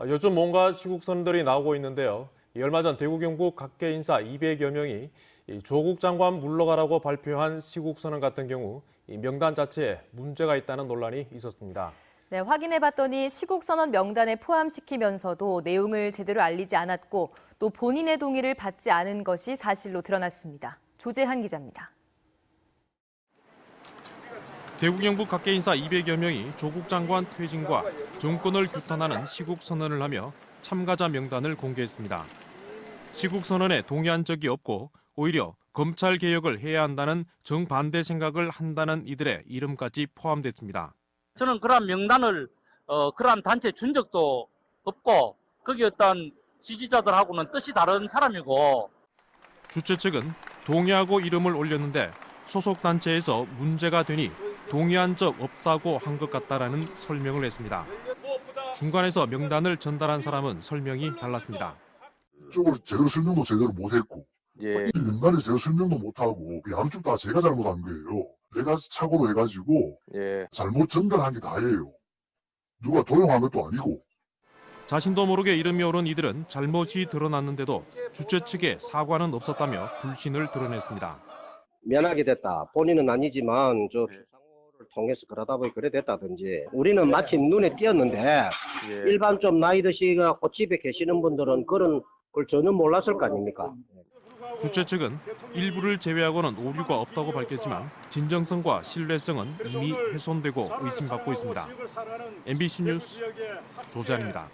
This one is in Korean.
아, 요즘 뭔가 시국선들이 나오고 있는데요. 이 얼마 전 대구 경북 각계 인사 200여 명이 이 조국 장관 물러가라고 발표한 시국선언 같은 경우 이 명단 자체에 문제가 있다는 논란이 있었습니다. 네, 확인해 봤더니 시국선언 명단에 포함시키면서도 내용을 제대로 알리지 않았고 또 본인의 동의를 받지 않은 것이 사실로 드러났습니다. 조재한 기자입니다. 대구 경북 각계 인사 200여 명이 조국 장관 퇴진과 정권을 규탄하는 시국 선언을 하며 참가자 명단을 공개했습니다. 시국 선언에 동의한 적이 없고 오히려 검찰 개혁을 해야 한다는 정반대 생각을 한다는 이들의 이름까지 포함됐습니다. 저는 그러한 명단을 어, 그러한 단체에 준 적도 없고 거기 어떤 지지자들하고는 뜻이 다른 사람이고 주최 측은 동의하고 이름을 올렸는데 소속 단체에서 문제가 되니 동의한 적 없다고 한 것 같다라는 설명을 했습니다. 중간에서 명단을 전달한 사람은 설명이 달랐습니다. 쪽으로 제대로 설명도 제대로 못했고 예. 이 명단에 제대로 설명도 못하고 그 양쪽 다 제가 잘못한 거예요. 내가 착오로 해가지고 예. 잘못 전달한 게 다예요. 누가 도용한 것도 아니고 자신도 모르게 이름이 오른 이들은 잘못이 드러났는데도 주최 측에 사과는 없었다며 불신을 드러냈습니다. 면하게 됐다. 본인은 아니지만 저 네. 추상호를 통해서 그러다 보니 그래 됐다든지 우리는 마침 눈에 띄었는데 예. 일반 좀 나이 드시가 꽃집에 계시는 분들은 그런 걸 전혀 몰랐을 거 아닙니까? 주최 측은 일부를 제외하고는 오류가 없다고 밝혔지만 진정성과 신뢰성은 이미 훼손되고 의심받고 있습니다. MBC 뉴스 조재환입니다.